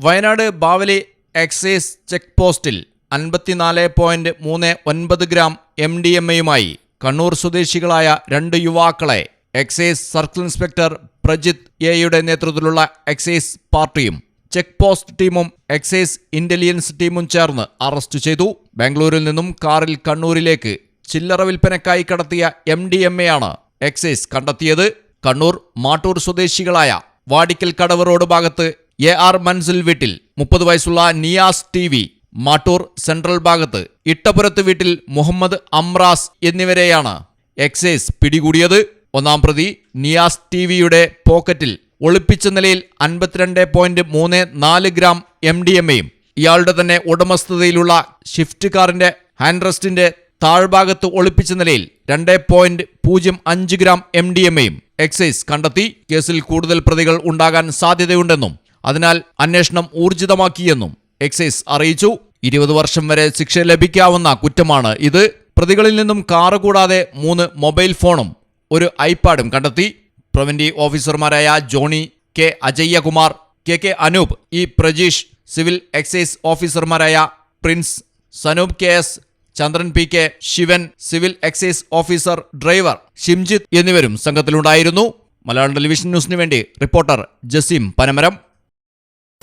Wayanad Bavali excise check പോസ്റ്റിൽ അൻപത്തിനാല് point മൂന്ന് ഒൻപത് ഗ്രാം എം ഡി എം എയുമായി കണ്ണൂർ സ്വദേശികളായ രണ്ട് യുവാക്കളെ എക്സൈസ് സർക്കിൾ ഇൻസ്പെക്ടർ പ്രജിത് എയുടെ നേതൃത്വത്തിലുള്ള എക്സൈസ് പാർട്ടിയും ചെക്ക് പോസ്റ്റ് ടീമും എക്സൈസ് ഇന്റലിജൻസ് ടീമും ചേർന്ന് അറസ്റ്റ് ചെയ്തു. ബാംഗ്ലൂരിൽ നിന്നും കാറിൽ കണ്ണൂരിലേക്ക് ചില്ലറ വിൽപ്പനക്കായി കടത്തിയ എം ഡി എം എയാണ് എക്സൈസ് കണ്ടെത്തിയത്. കണ്ണൂർ മാട്ടൂർ സ്വദേശികളായ വാടിക്കൽ കടവ് റോഡ് ഭാഗത്ത് എ ആർ മൻസിൽ വീട്ടിൽ മുപ്പത് വയസ്സുള്ള Niyas T V Mattool central ഭാഗത്ത് ഇട്ടപുരത്ത് വീട്ടിൽ മുഹമ്മദ് അമ്രാസ് എന്നിവരെയാണ് എക്സൈസ് പിടികൂടിയത്. ഒന്നാം പ്രതി നിയാസ് ടി വിയുടെ പോക്കറ്റിൽ ഒളിപ്പിച്ച നിലയിൽ അൻപത്തിരണ്ട് പോയിന്റ് മൂന്ന് നാല് ഗ്രാം എം ഡി എം എയും ഇയാളുടെ തന്നെ ഉടമസ്ഥതയിലുള്ള ഷിഫ്റ്റ് കാറിന്റെ ഹാൻഡ് റെസ്റ്റിന്റെ താഴ്ഭാഗത്ത് ഒളിപ്പിച്ച നിലയിൽ രണ്ട് പോയിന്റ് പൂജ്യം അഞ്ച് ഗ്രാം എം ഡി എം എയും എക്സൈസ് കണ്ടെത്തി. കേസിൽ കൂടുതൽ പ്രതികൾ ഉണ്ടാകാൻ സാധ്യതയുണ്ടെന്നും അതിനാൽ അന്വേഷണം ഊർജിതമാക്കിയെന്നും എക്സൈസ് അറിയിച്ചു. ഇരുപത് വർഷം വരെ ശിക്ഷ ലഭിക്കാവുന്ന കുറ്റമാണ് ഇത്. പ്രതികളിൽ നിന്നും കാറ് കൂടാതെ മൂന്ന് മൊബൈൽ ഫോണും ഒരു ഐപാഡും കണ്ടെത്തി. പ്രിവന്റീവ് ഓഫീസർമാരായ Johnny K Ajayakumar K K Anoop E Prajeesh civil excise ഓഫീസർമാരായ Prince Sanoop K S Chandran P K Sivan civil excise officer driver Shimjith എന്നിവരും സംഘത്തിലുണ്ടായിരുന്നു. മലയാളം ടെലിവിഷൻ ന്യൂസിനു വേണ്ടി റിപ്പോർട്ടർ ജസീം പനമരം.